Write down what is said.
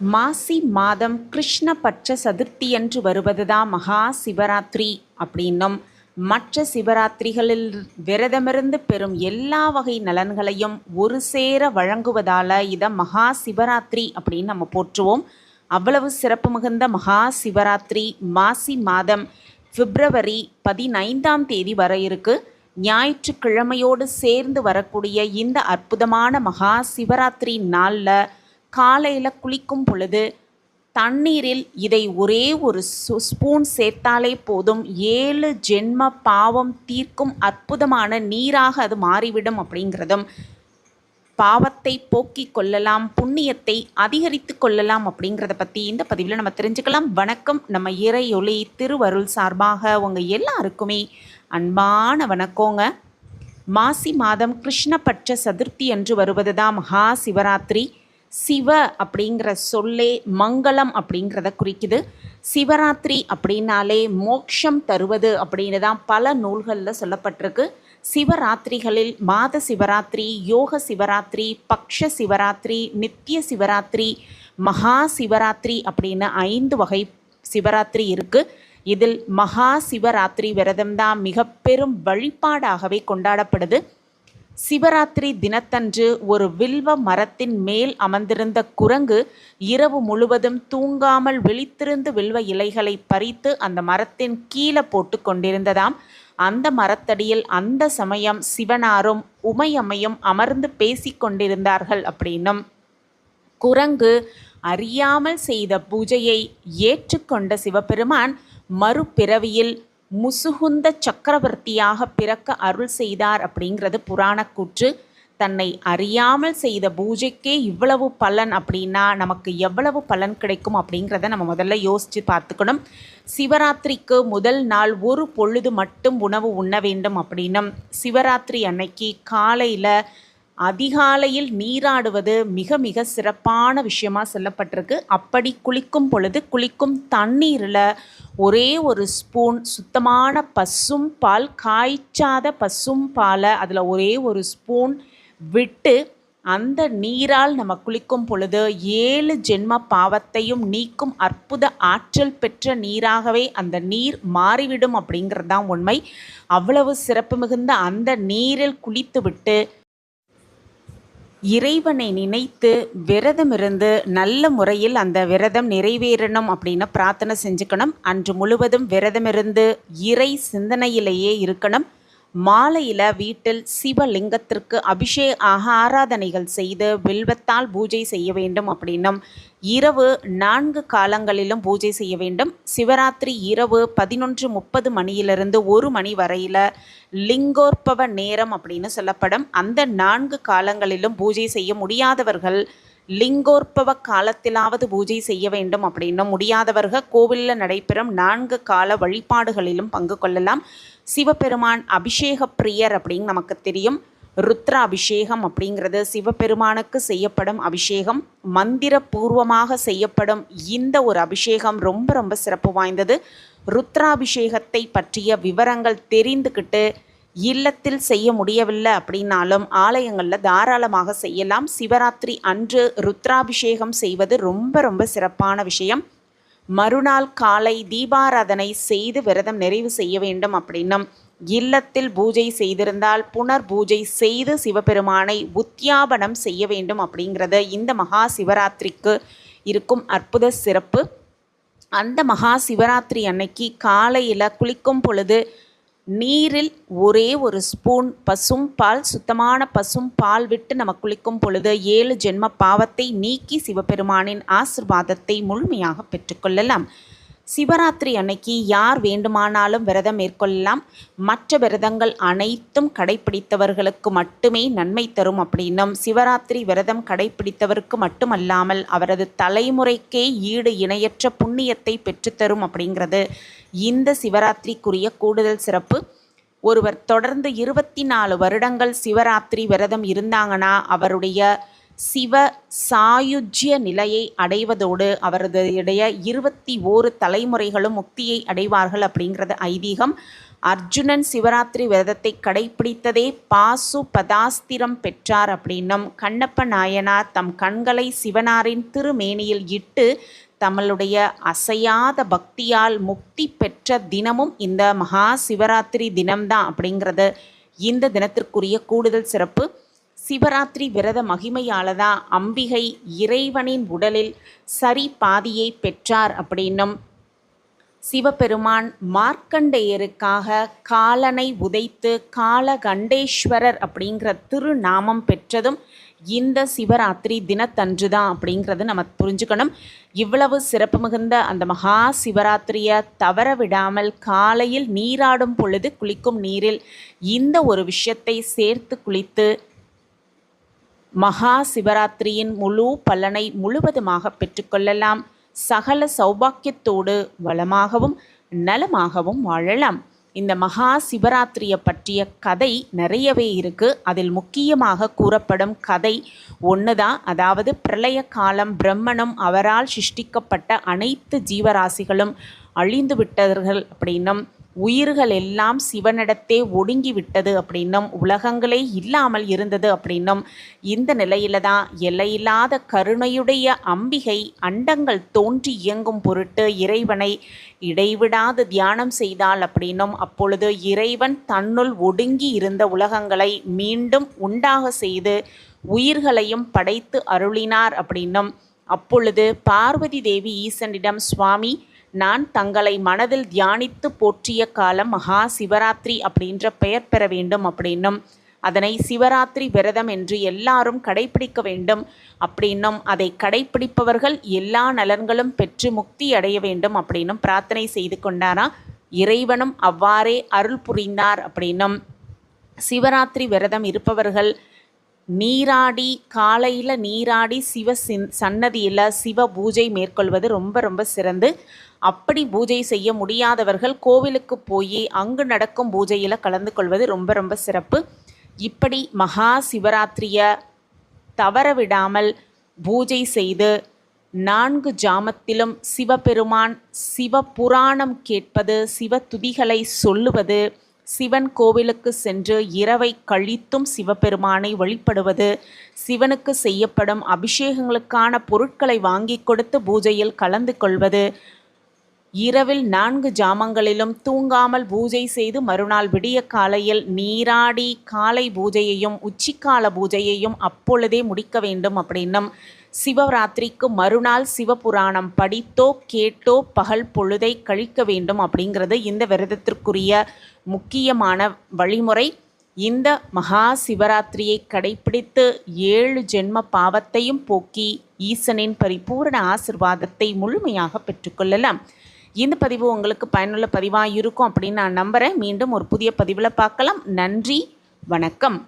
மாசி மாதம் கிருஷ்ணபட்ச சதுர்த்தியன்று வருவதுதான் மகா சிவராத்திரி அப்படின்னும். மற்ற சிவராத்திரிகளில் விரதமிருந்து பெறும் எல்லா வகை நலன்களையும் ஒரு சேர வழங்குவதால் இதை மகா சிவராத்திரி அப்படின்னு நம்ம போற்றுவோம். அவ்வளவு சிறப்பு மிகுந்த மகா சிவராத்திரி மாசி மாதம் பிப்ரவரி பதினைந்தாம் தேதி வர இருக்கு. ஞாயிற்றுக்கிழமையோடு சேர்ந்து வரக்கூடிய இந்த அற்புதமான மகா சிவராத்திரி நாளில் காலையில் குளிக்கும் பொழுது தண்ணீரில் இதை ஒரே ஒரு ஸ்பூன் சேர்த்தாலே போதும். ஏழு ஜென்ம பாவம் தீர்க்கும் அற்புதமான நீராக அது மாறிவிடும் அப்படிங்கிறதும் பாவத்தை போக்கிக் கொள்ளலாம் புண்ணியத்தை அதிகரித்து கொள்ளலாம் அப்படிங்கிறத பற்றி இந்த பதிவில் நம்ம தெரிஞ்சுக்கலாம். வணக்கம். நம்ம இறையொளி திருவருள் சார்பாக உங்கள் எல்லாருக்குமே அன்பான வணக்கங்க. மாசி மாதம் கிருஷ்ணபட்ச சதுர்த்தி என்று வருவது தான் மகா சிவராத்திரி. சிவ அப்படிங்கிற சொல்லே மங்களம் அப்படிங்கிறத குறிக்குது. சிவராத்திரி அப்படின்னாலே மோட்சம் தருவது அப்படின்னு தான் பல நூல்களில் சொல்லப்பட்டிருக்கு. சிவராத்திரிகளில் மாத சிவராத்திரி யோக சிவராத்திரி பக்ஷ சிவராத்திரி நித்திய சிவராத்திரி மகா சிவராத்திரி அப்படின்னு ஐந்து வகை சிவராத்திரி இருக்குது இதில் மகா சிவராத்திரி விரதம்தான் மிக பெரும் வழிபாடாகவே கொண்டாடப்படுது. சிவராத்திரி தினத்தன்று ஒரு வில்வ மரத்தின் மேல் அமர்ந்திருந்த குரங்கு இரவு முழுவதும் தூங்காமல் விழித்திருந்து வில்வ இலைகளை பறித்து அந்த மரத்தின் கீழே போட்டு கொண்டிருந்ததாம். அந்த மரத்தடியில் அந்த சமயம் சிவனாரும் உமையம்மையும் அமர்ந்து பேசிக்கொண்டிருந்தார்கள் அப்படின்னும். குரங்கு அறியாமல் செய்த பூஜையை ஏற்றுக்கொண்ட சிவபெருமான் மறுபிறவியில் முசுகுந்த சக்கரவர்த்தியாக பிறக்க அருள் செய்தார் அப்படிங்கிறது புராணக்கூற்று தன்னை அறியாமல் செய்த பூஜைக்கே இவ்வளவு பலன் அப்படின்னா நமக்கு எவ்வளவு பலன் கிடைக்கும் அப்படிங்கிறத நம்ம முதல்ல யோசித்து பார்த்துக்கணும். சிவராத்திரிக்கு முதல் நாள் ஒரு பொழுது மட்டும் உணவு உண்ண வேண்டும் அப்படின்னும். சிவராத்திரி அன்னைக்கு காலையில் அதிகாலையில் நீராடுவது மிக மிக சிறப்பான விஷயமாக சொல்லப்பட்டிருக்கு. அப்படி குளிக்கும் பொழுது குளிக்கும் தண்ணீரில் ஒரே ஒரு ஸ்பூன் சுத்தமான பசும் பால் காய்ச்சாத பசும் பாலை அதில் ஒரே ஒரு ஸ்பூன் விட்டு அந்த நீரால் நம்ம குளிக்கும் பொழுது ஏழு ஜென்ம பாவத்தையும் நீக்கும் அற்புத ஆற்றல் பெற்ற நீராகவே அந்த நீர் மாறிவிடும் அப்படிங்கிறது தான் உண்மை. அவ்வளவு சிறப்பு மிகுந்த அந்த நீரில் குளித்துவிட்டு இறைவனை நினைத்து விரதமிருந்து நல்ல முறையில் அந்த விரதம் நிறைவேறணும் அப்படின்னு பிரார்த்தனை செஞ்சுக்கணும். அன்று முழுவதும் விரதமிருந்து இறை சிந்தனையிலேயே இருக்கணும். மாலையில் வீட்டில் சிவலிங்கத்திற்கு அபிஷேக ஆராதனைகள் செய்து வில்வத்தால் பூஜை செய்ய வேண்டும் அப்படின்னும் இரவு நான்கு காலங்களிலும் பூஜை செய்ய வேண்டும். சிவராத்திரி இரவு பதினொன்று முப்பது மணியிலிருந்து ஒரு மணி வரையில் லிங்கோற்பவ நேரம் அப்படின்னு சொல்லப்படும். அந்த நான்கு காலங்களிலும் பூஜை செய்ய முடியாதவர்கள் லிங்கோற்பவ காலத்திலாவது பூஜை செய்ய வேண்டும் அப்படின்னும் முடியாதவர்கள் கோவிலில் நடைபெறும் நான்கு கால வழிபாடுகளிலும் பங்கு கொள்ளலாம். சிவபெருமான் அபிஷேக பிரியர் அப்படின்னு நமக்கு தெரியும். ருத்ர அபிஷேகம் அப்படிங்கிறது சிவபெருமானுக்கு செய்யப்படும் அபிஷேகம். மந்திர பூர்வமாக செய்யப்படும் இந்த ஒரு அபிஷேகம் ரொம்ப ரொம்ப சிறப்பு வாய்ந்தது. ருத்ராபிஷேகத்தை பற்றிய விவரங்கள் தெரிந்துக்கிட்டு இல்லத்தில் செய்ய முடியவில்லை அப்படின்னாலும் ஆலயங்களில் தாராளமாக செய்யலாம். சிவராத்திரி அன்று ருத்ராபிஷேகம் செய்வது ரொம்ப ரொம்ப சிறப்பான விஷயம். மறுநாள் காலை தீபாராதனை செய்து விரதம் நிறைவு செய்ய வேண்டும் அப்படின்னும். இல்லத்தில் பூஜை செய்திருந்தால் புனர் பூஜை செய்து சிவபெருமானை உத்தியாபனம் செய்ய வேண்டும் அப்படிங்கிறது இந்த மகா சிவராத்திரிக்கு இருக்கும் அற்புத சிறப்பு. அந்த மகா சிவராத்திரி அன்னைக்கு காலையில் குளிக்கும் பொழுது நீரில் ஒரே ஒரு ஸ்பூன் பசும் பால் சுத்தமான பசும் பால் விட்டு நம்ம குளிக்கும் பொழுது ஏழு ஜென்ம பாவத்தை நீக்கி சிவபெருமானின் ஆசிர்வாதத்தை முழுமையாக பெற்றுக்கொள்ளலாம் சிவராத்திரி அன்னைக்கு யார் வேண்டுமானாலும் விரதம் மேற்கொள்ளலாம். மற்ற விரதங்கள் அனைத்தும் கடைப்பிடித்தவர்களுக்கு மட்டுமே நன்மை தரும் அப்படின்னும் சிவராத்திரி விரதம் கடைப்பிடித்தவருக்கு மட்டுமல்லாமல் அவரது தலைமுறைக்கே ஈடு இணையற்ற புண்ணியத்தை பெற்றுத்தரும் அப்படிங்கிறது இந்த சிவராத்திரிக்குரிய கூடுதல் சிறப்பு. ஒருவர் தொடர்ந்து இருபத்தி நாலு வருடங்கள் சிவராத்திரி விரதம் இருந்தாங்கன்னா அவருடைய சிவ சாயுஜ்ய நிலையை அடைவதோடு அவரது இடைய இருபத்தி ஓரு தலைமுறைகளும் முக்தியை அடைவார்கள் அப்படிங்கிறது ஐதீகம். அர்ஜுனன் சிவராத்திரி விரதத்தை கடைபிடித்ததே பாசு பதாஸ்திரம் பெற்றார் அப்படின்னும் கண்ணப்ப நாயனார் தம் கண்களை சிவனாரின் திருமேனியில் இட்டு தம்முடைய அசையாத பக்தியால் முக்தி பெற்ற தினமும் இந்த மகா சிவராத்திரி தினம்தான் அப்படிங்கிறது இந்த தினத்திற்குரிய கூடுதல் சிறப்பு. சிவராத்திரி விரத மகிமையாலதா அம்பிகை இறைவனின் உடலில் சரி பாதியை பெற்றார் அப்படின்னும் சிவபெருமான் மார்க்கண்டேயருக்காக காலனை உதைத்து காலகண்டேஸ்வரர் அப்படிங்கிற திருநாமம் பெற்றதும் இந்த சிவராத்திரி தினத்தன்று தான் அப்படிங்கிறது நம்ம புரிஞ்சுக்கணும். இவ்வளவு சிறப்பு மிகுந்த அந்த மகா சிவராத்திரியை தவற விடாமல் காலையில் நீராடும் பொழுது குளிக்கும் நீரில் இந்த ஒரு விஷயத்தை சேர்த்து குளித்து மகா சிவராத்திரியின் முழு பலனை முழுவதுமாக பெற்றுக்கொள்ளலாம். சகல சௌபாக்கியத்தோடு வளமாகவும் நலமாகவும் வாழலாம். இந்த மகா சிவராத்திரியை பற்றிய கதை நிறையவே இருக்குது அதில் முக்கியமாக கூறப்படும் கதை ஒன்று தான் அதாவது பிரளய காலம் பிரம்மனும் அவரால் சிருஷ்டிக்கப்பட்ட அனைத்து ஜீவராசிகளும் அழிந்து விட்டவர்கள் அப்படின்னும் உயிர்கள் எல்லாம் சிவனிடத்தே ஒடுங்கிவிட்டது அப்படின்னும் உலகங்களே இல்லாமல் இருந்தது அப்படின்னும் இந்த நிலையில தான் எல்லையில்லாத கருணையுடைய அம்பிகை அண்டங்கள் தோன்றி இயங்கும் பொருட்டு இறைவனை இடைவிடாது தியானம் செய்தால் அப்படின்னும் அப்பொழுது இறைவன் தன்னுள் ஒடுங்கி இருந்த உலகங்களை மீண்டும் உண்டாக செய்து உயிர்களையும் படைத்து அருளினார் அப்படின்னும் அப்பொழுது பார்வதி தேவி ஈசனிடம் சுவாமி நான் தங்களை மனதில் தியானித்து போற்றிய காலம் மகா சிவராத்திரி அப்படின்ற பெயர் பெற வேண்டும் அப்படின்னும். அதனை சிவராத்திரி விரதம் என்று எல்லாரும் கடைபிடிக்க வேண்டும் அப்படின்னும். அதை கடைபிடிப்பவர்கள் எல்லா நலன்களும் பெற்று முக்தி அடைய வேண்டும் அப்படின்னும் பிரார்த்தனை செய்து கொண்டாரா? இறைவனும் அவ்வாறே அருள் புரிந்தார் அப்படின்னும். சிவராத்திரி விரதம் இருப்பவர்கள் நீராடி காலையில் நீராடி சிவ சின் சன்னதியில் சிவ பூஜை மேற்கொள்வது ரொம்ப ரொம்ப சிறந்து அப்படி பூஜை செய்ய முடியாதவர்கள் கோவிலுக்கு போய் அங்கு நடக்கும் பூஜையில் கலந்து கொள்வது ரொம்ப ரொம்ப சிறப்பு. இப்படி மகா சிவராத்திரியை தவற விடாமல் பூஜை செய்து நான்கு ஜாமத்திலும் சிவபெருமான் சிவ புராணம் கேட்பது சிவ துதிகளை சொல்லுவது சிவன் கோவிலுக்கு சென்று இரவை கழித்தும் சிவபெருமானை வழிபடுவது சிவனுக்கு செய்யப்படும் அபிஷேகங்களுக்கான பொருட்களை வாங்கி கொடுத்து பூஜையில் கலந்து கொள்வது இரவில் நான்கு ஜாமங்களிலும் தூங்காமல் பூஜை செய்து மறுநாள் விடிய காலையில் நீராடி காலை பூஜையையும் உச்சிக்கால பூஜையையும் அப்பொழுதே முடிக்க வேண்டும் அப்படின்னும் சிவராத்திரிக்கு மறுநாள் சிவபுராணம் படித்தோ கேட்டோ பகல் பொழுதை கழிக்க வேண்டும் அப்படிங்கிறது இந்த விரதத்திற்குரிய முக்கியமான வழிமுறை. இந்த மகா சிவராத்திரியை கடைபிடித்து ஏழு ஜென்ம பாவத்தையும் போக்கி ஈசனின் பரிபூரண ஆசிர்வாதத்தை முழுமையாக பெற்றுக்கொள்ளலாம் இந்த பதிவு உங்களுக்கு பயனுள்ள பதிவாக இருக்கும் அப்படின்னு நான் நம்புகிறேன் மீண்டும் ஒரு புதிய பதிவில் பார்க்கலாம். நன்றி வணக்கம்.